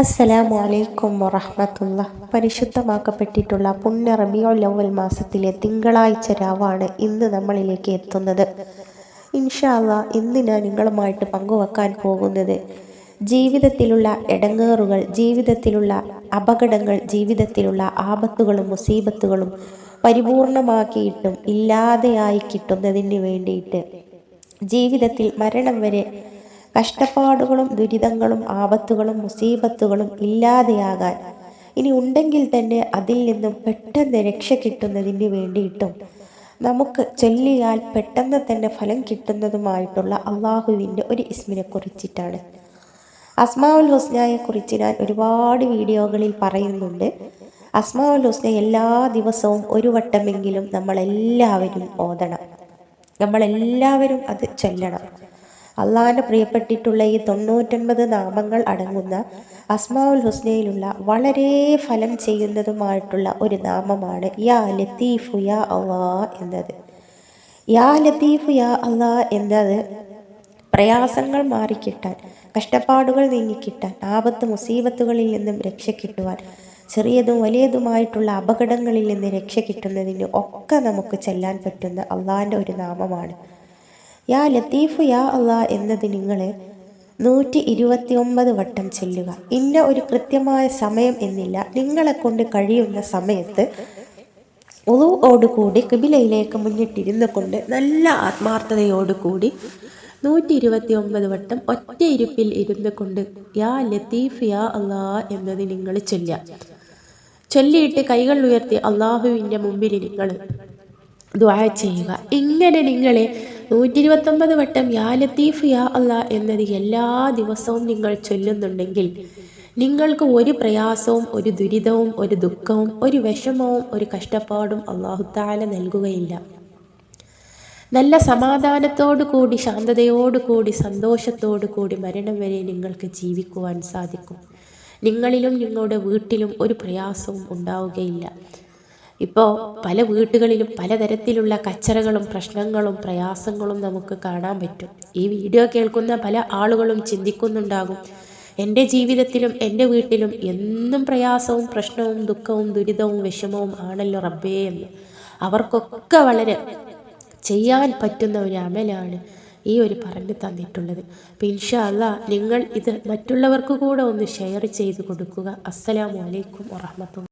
അസ്സലാമു അലൈക്കും വറഹമത്തുള്ള. പരിശുദ്ധമാക്കപ്പെട്ടിട്ടുള്ള പുണ്യ മാസത്തിലെ തിങ്കളാഴ്ച രാവാണ് ഇന്ന് നമ്മളിലേക്ക് എത്തുന്നത്. ഇൻഷാല്ല ഇന്ന് ഞാൻ നിങ്ങളുമായിട്ട് പങ്കുവെക്കാൻ പോകുന്നത്. ജീവിതത്തിലുള്ള ഇടങ്ങേറുകൾ ജീവിതത്തിലുള്ള അപകടങ്ങൾ ജീവിതത്തിലുള്ള ആപത്തുകളും മുസീബത്തുകളും പരിപൂർണമാക്കിയിട്ടും ഇല്ലാതെയായി കിട്ടുന്നതിന് വേണ്ടിയിട്ട് ജീവിതത്തിൽ മരണം വരെ കഷ്ടപ്പാടുകളും ദുരിതങ്ങളും ആപത്തുകളും മുസീബത്തുകളും ഇല്ലാതെയാകാൻ ഇനി ഉണ്ടെങ്കിൽ തന്നെ അതിൽ നിന്നും പെട്ടെന്ന് രക്ഷ കിട്ടുന്നതിന് വേണ്ടിയിട്ടും നമുക്ക് ചൊല്ലിയാൽ പെട്ടെന്ന് തന്നെ ഫലം കിട്ടുന്നതുമായിട്ടുള്ള അള്ളാഹുവിന്റെ ഒരു ഇസ്മിനെ കുറിച്ചിട്ടാണ്. അസ്മാവുൽ ഹുസ്നയെ കുറിച്ച് ഞാൻ ഒരുപാട് വീഡിയോകളിൽ പറയുന്നുണ്ട്. അസ്മാവുൽ ഹുസ്ന എല്ലാ ദിവസവും ഒരു വട്ടമെങ്കിലും നമ്മളെല്ലാവരും ഓതണം. നമ്മളെല്ലാവരും അത് ചൊല്ലണം. അള്ളാഹിന്റെ പ്രിയപ്പെട്ടിട്ടുള്ള ഈ തൊണ്ണൂറ്റൊൻപത് നാമങ്ങൾ അടങ്ങുന്ന അസ്മാവുൽ ഹുസ്നയിലുള്ള വളരെ ഫലം ചെയ്യുന്നതുമായിട്ടുള്ള ഒരു നാമമാണ് യാ ലത്തീഫു യാ അള്ളാ എന്നത്. യാ ലത്തീഫു യാ അള്ളാ എന്നത് പ്രയാസങ്ങൾ മാറിക്കിട്ടാൻ കഷ്ടപ്പാടുകൾ നീങ്ങിക്കിട്ടാൻ ആപത്ത് മുസീബത്തുകളിൽ നിന്നും രക്ഷ കിട്ടുവാൻ ചെറിയതും വലിയതുമായിട്ടുള്ള അപകടങ്ങളിൽ നിന്ന് രക്ഷ കിട്ടുന്നതിന് ഒക്കെ നമുക്ക് ചെല്ലാൻ പറ്റുന്ന അള്ളാഹിന്റെ ഒരു നാമമാണ്. യാ ലത്തീഫ് യാ അള്ളാ എന്നത് നിങ്ങൾ നൂറ്റി ഇരുപത്തി ഒമ്പത് വട്ടം ചൊല്ലുക. ഇന്ന ഒരു കൃത്യമായ സമയം എന്നില്ല. നിങ്ങളെ കൊണ്ട് കഴിയുന്ന സമയത്ത് ഒതുവോടുകൂടി കിബിലയിലേക്ക് മുന്നിട്ടിരുന്നു കൊണ്ട് നല്ല ആത്മാർത്ഥതയോടുകൂടി നൂറ്റി ഇരുപത്തി ഒമ്പത് വട്ടം ഒറ്റ ഇരുപ്പിൽ ഇരുന്നു കൊണ്ട് യാ ലത്തീഫ് യാ അള്ളാ എന്നത് നിങ്ങൾ ചൊല്ലുക. ചൊല്ലിയിട്ട് കൈകൾ ഉയർത്തി അള്ളാഹുവിന്റെ മുമ്പിൽ നിങ്ങൾ ദ്വാ ചെയ്യുക. ഇങ്ങനെ നിങ്ങളെ നൂറ്റി ഇരുപത്തൊമ്പത് വട്ടം യാ ലത്തീഫ് യാ അല്ല എന്നത് എല്ലാ ദിവസവും നിങ്ങൾ ചൊല്ലുന്നുണ്ടെങ്കിൽ നിങ്ങൾക്ക് ഒരു പ്രയാസവും ഒരു ദുരിതവും ഒരു ദുഃഖവും ഒരു വിഷമവും ഒരു കഷ്ടപ്പാടും അള്ളാഹുത്താല നൽകുകയില്ല. നല്ല സമാധാനത്തോടു കൂടി ശാന്തതയോടു കൂടി സന്തോഷത്തോടു കൂടി മരണം വരെ നിങ്ങൾക്ക് ജീവിക്കുവാൻ സാധിക്കും. നിങ്ങളിലും നിങ്ങളുടെ വീട്ടിലും ഒരു പ്രയാസവും ഉണ്ടാവുകയില്ല. ഇപ്പോൾ പല വീട്ടുകളിലും പലതരത്തിലുള്ള കച്ചറകളും പ്രശ്നങ്ങളും പ്രയാസങ്ങളും നമുക്ക് കാണാൻ പറ്റും. ഈ വീഡിയോ കേൾക്കുന്ന പല ആളുകളും ചിന്തിക്കുന്നുണ്ടാകും എന്റെ ജീവിതത്തിലും എന്റെ വീട്ടിലും എന്നും പ്രയാസവും പ്രശ്നവും ദുഃഖവും ദുരിതവും വിഷമവും ആണല്ലോ റബ്ബേ എന്ന്. അവർക്കൊക്കെ വളരെ ചെയ്യാൻ പറ്റുന്ന ഒരു അമലാണ് ഈ ഒരു പറഞ്ഞു തന്നിട്ടുള്ളത്. അപ്പം ഇൻഷാ നിങ്ങൾ ഇത് മറ്റുള്ളവർക്ക് കൂടെ ഒന്ന് ഷെയർ ചെയ്ത് കൊടുക്കുക. അസ്സലാമലൈക്കും വറഹമത്തുള്ള